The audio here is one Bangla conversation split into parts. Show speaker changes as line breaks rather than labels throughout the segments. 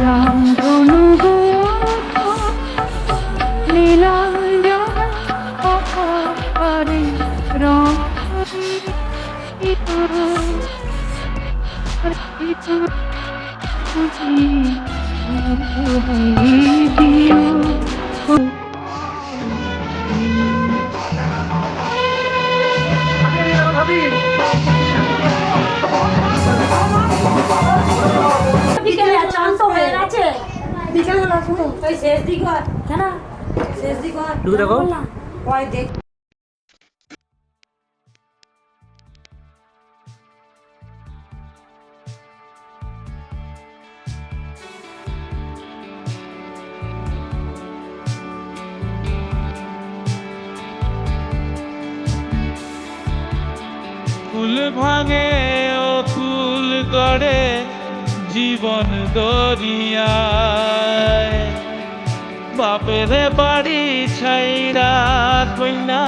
রাম ধনু নীলাম জলে রাম
বিকেলে বিকেলে শেষ দিক হয় কেন? শেষ দিক হয়
দেখো।
ফুল ভাঙে ও ফুল করে জীবন দরিয়ায়। বাপের বাড়ি ছাইরা কইনা,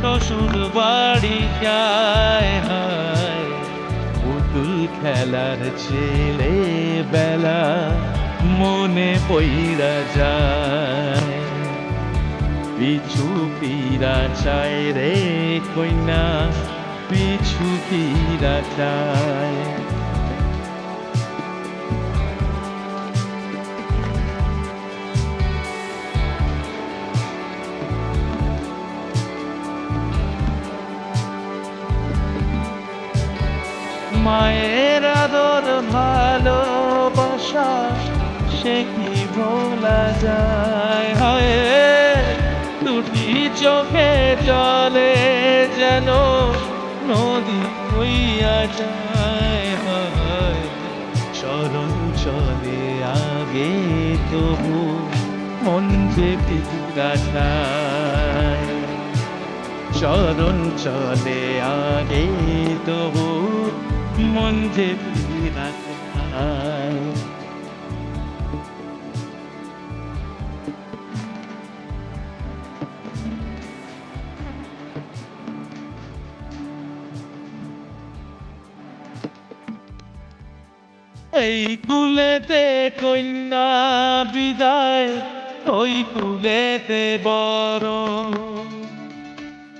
শ্বশুর বাড়ি হায়। পুতুল খেলার ছেলে বেলা মনে পইরা যায়। পিছু ফিরা চায় রে কইনা পিছু ফিরা চায় মায়ের আদর, ভালোবাসা, সে কি ভোলা যায়? হয়, দুটি চোখে চলে যেন নদী হইয়া যায়, হয়। চরণ চলে আগে তবু মন যে পিতা চায় চরণ চলে আগে তবু মন যে পিতা এই কুলেতে কন্যা বিদায়, ওই কুলেতে বড়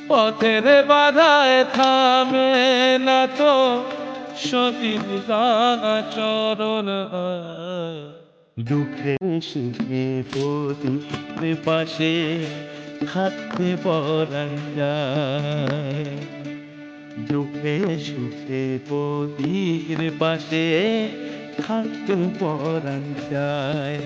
পথের বাধায় থামে না তো, সতীর চরণ দুঃখে সুখে প্রদীপের পাশে থাকতে পরাণ যায়। দুঃখে সুখে পতির পাশে থাকতে পরাণ যায়।